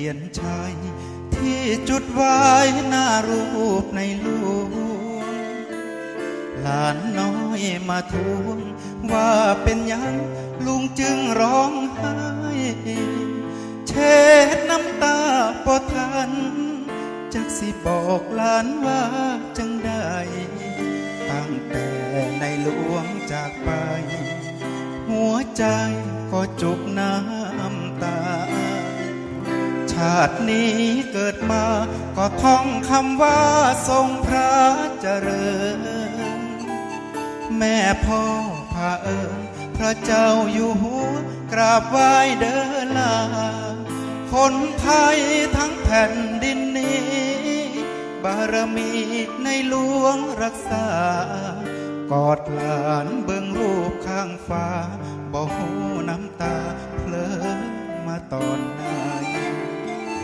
ทียนชัยที่จุดไว้หน้ารูปในลูกหลานน้อยมาทวงว่าเป็นยังลุงจึงร้องาตินี้เกิดมา ก็ท่องคำว่าทรงพระเจริญ แม่พ่อพาเอิญพระเจ้าอยู่หัวกราบไหว้เดินลา คนไทยทั้งแผ่นดินนี้ บารมีในหลวงรักษากอดหลานเบิ่งรูปข้างฟ้าบ่หูน้ำตาเพลอมาตอนไหน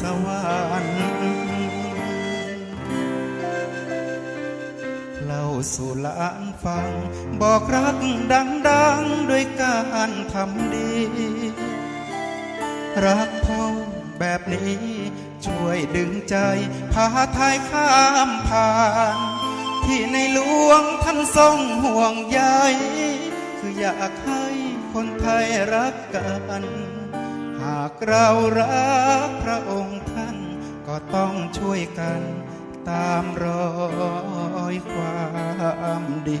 สวรรค์เล่าสู่ลานฟัง บอกรักดังๆด้วยการทำดี รักพ่อแบบนี้ ช่วยดึงใจ พาไทยข้ามผ่าน ที่ในหลวงท่านทรงห่วงใยคืออยากให้คนไทยรักกันากเรารักพระองค์ท่าน ก็ต้องช่วยกันตามรอยความดี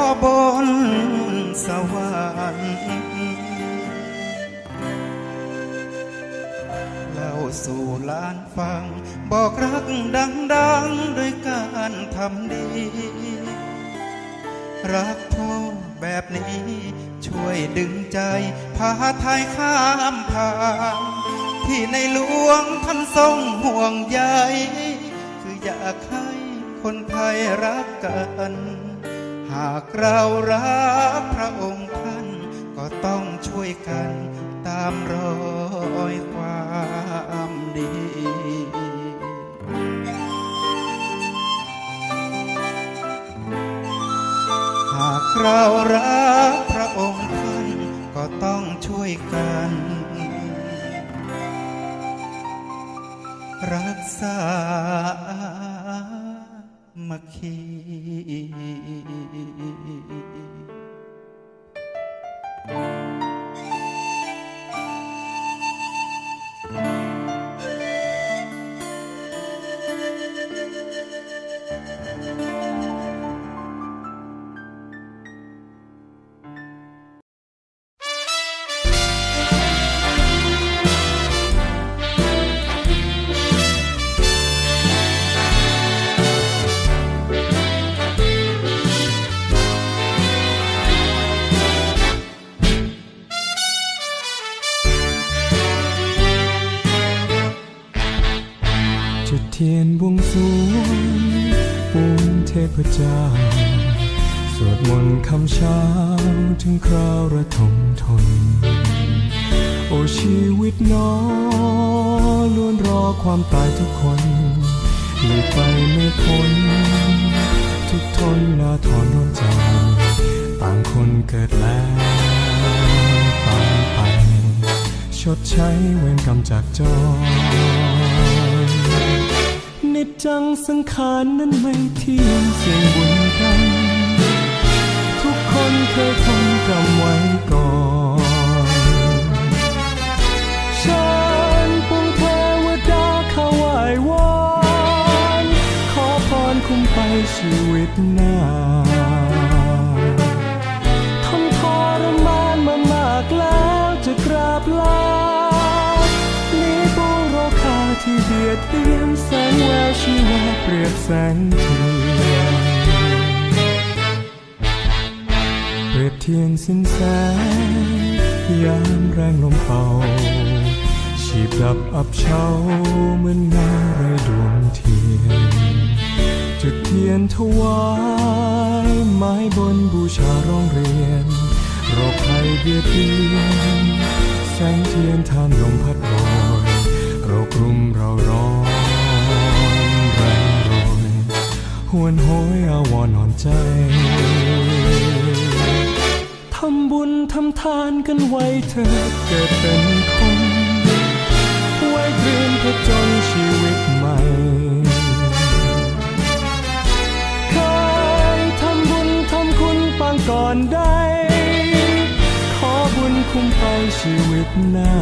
อบนสวรรค์เล่าสู่ลานฟัง บอกรักดังๆด้วยการทำดี รักพ่อแบบนี้ ช่วยดึงใจ พาไทยข้ามผ่านที่ในหลวงท่านทรงห่วงใยคืออยากให้คนไทยรักกัน หากเรารักพระองค์ท่าน ก็ต้องช่วยกันตามรอยความดีหากเรารักพระองค์ท่านก็ต้องช่วยกัน รักษา มัคคี พเจ้า สวดมนต์คำเช้าถึงคราวระทมทน โอชีวิตน้อล้วนรอความตายทุกคนหลีกไปไม่พ้น ทุกทนนาทรร้อนใจ ต่างคนเกิดแล้วตายไป ชดใช้เวรกรรมจากจรนิ จจังสังขารนั้นไม่เที่ยงเสียงบุญ ที่เบียดเบียนแสงแววชีวาเปรียบแสงเทียนเปรียบเทียนสิ้นแสงยามแรงลมเป่าชีพดับอับเฉาเหมือนเงาไรดวงเทียน จุดเทียนถวายไม้บนบูชาร้องเรียนโรคภัยเบียดเบียนแสงเทียนทานลมพัดโร ใจ ทำบุญทำทานกันไว้เถิดเกิดเป็นคนไว้เตรียมผจญชีวิตใหม่เคยทำบุญทำคุณปางก่อนได้ ขอบุญคุ้มไปชีวิตหน้า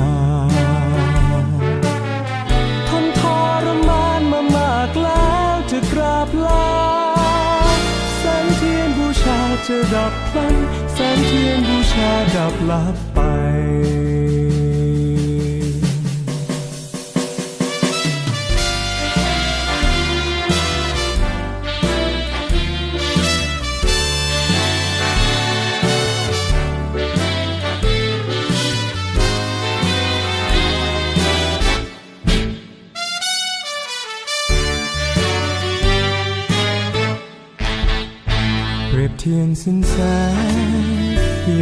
ทนทรมานมามากแล้วจะกราบลา จะดับพลันแสงเทียนบูชาดับลับไป แสง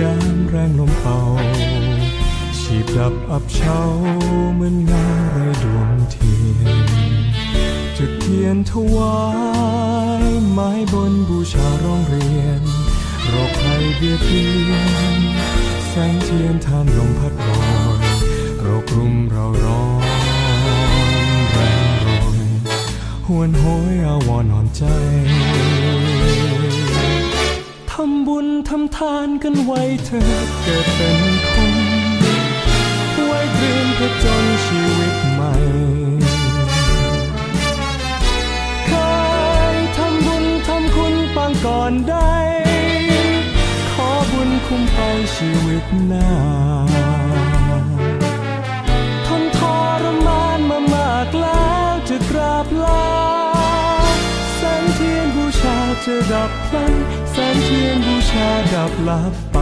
ยามแรงลมเป่า ชีพดับอับเฉาเหมือนเงาไรดวงเทียน จุดเทียนถวายไม้บนบูชาร้องเรียนโรคภัยเบียดเบียน แสงเทียนทานลมพัดโรยโรครุมเราร้อนแรงโรยหวนโหยอาวรนอนใจำบุญทำทานกันไว้เธอเกิดเป็นคนไว้เตรียมผจญชีวิตใหม่เคยทำบุญทำคุณปางก่อนได้ ขอบุญคุ้มไปชีวิตหน้า ดับพลันแสงเทียนบูชาดับลับไป